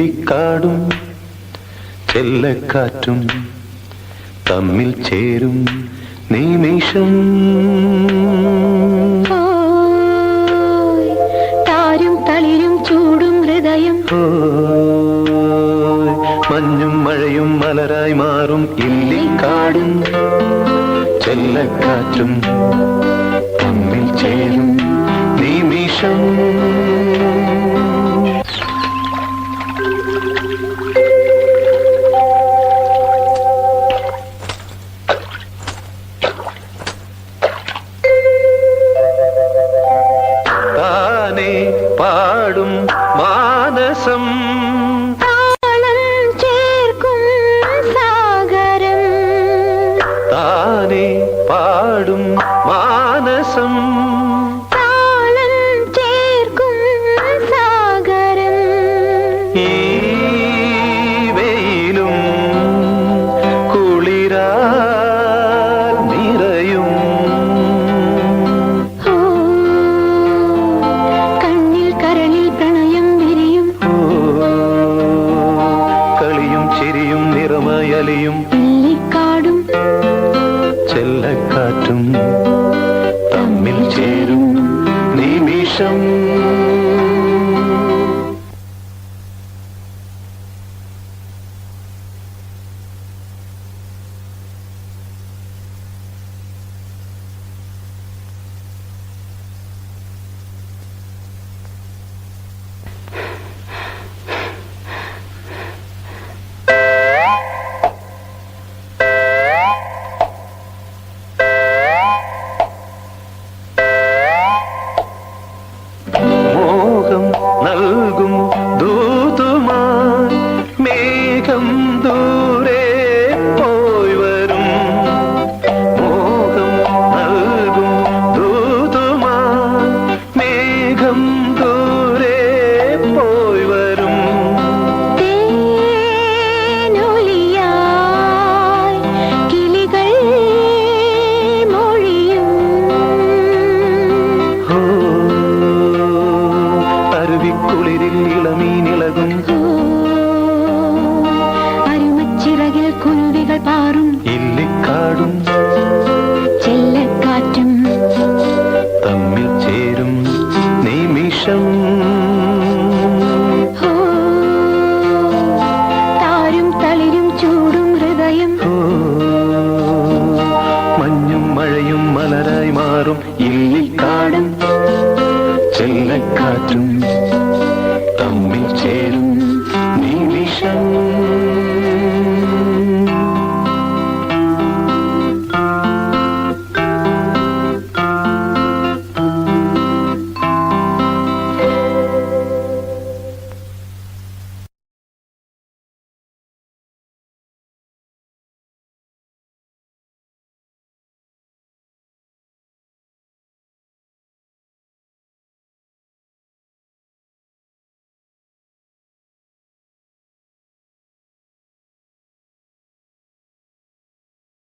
കാടും ചെല്ലക്കാറ്റും തമ്മിൽ ചേരും നിമിഷം. താരും തളിരും ചൂടും ഹൃദയം. മഞ്ഞും മഴയും മലരായി മാറും ഇല്ലിക്കാടും ചെല്ലക്കാറ്റും തമ്മിൽ ചേരും നിമിഷം. സാഗരം. താനെ പാടും മാനസം. താളം ചേർക്കും സാഗരം. ഈ വെയിലും കുളിരാൽ ഇല്ലിക്കാടും ചെല്ലക്കാറ്റും തമ്മിൽ ചേരും നിമിഷം. mundo. ilika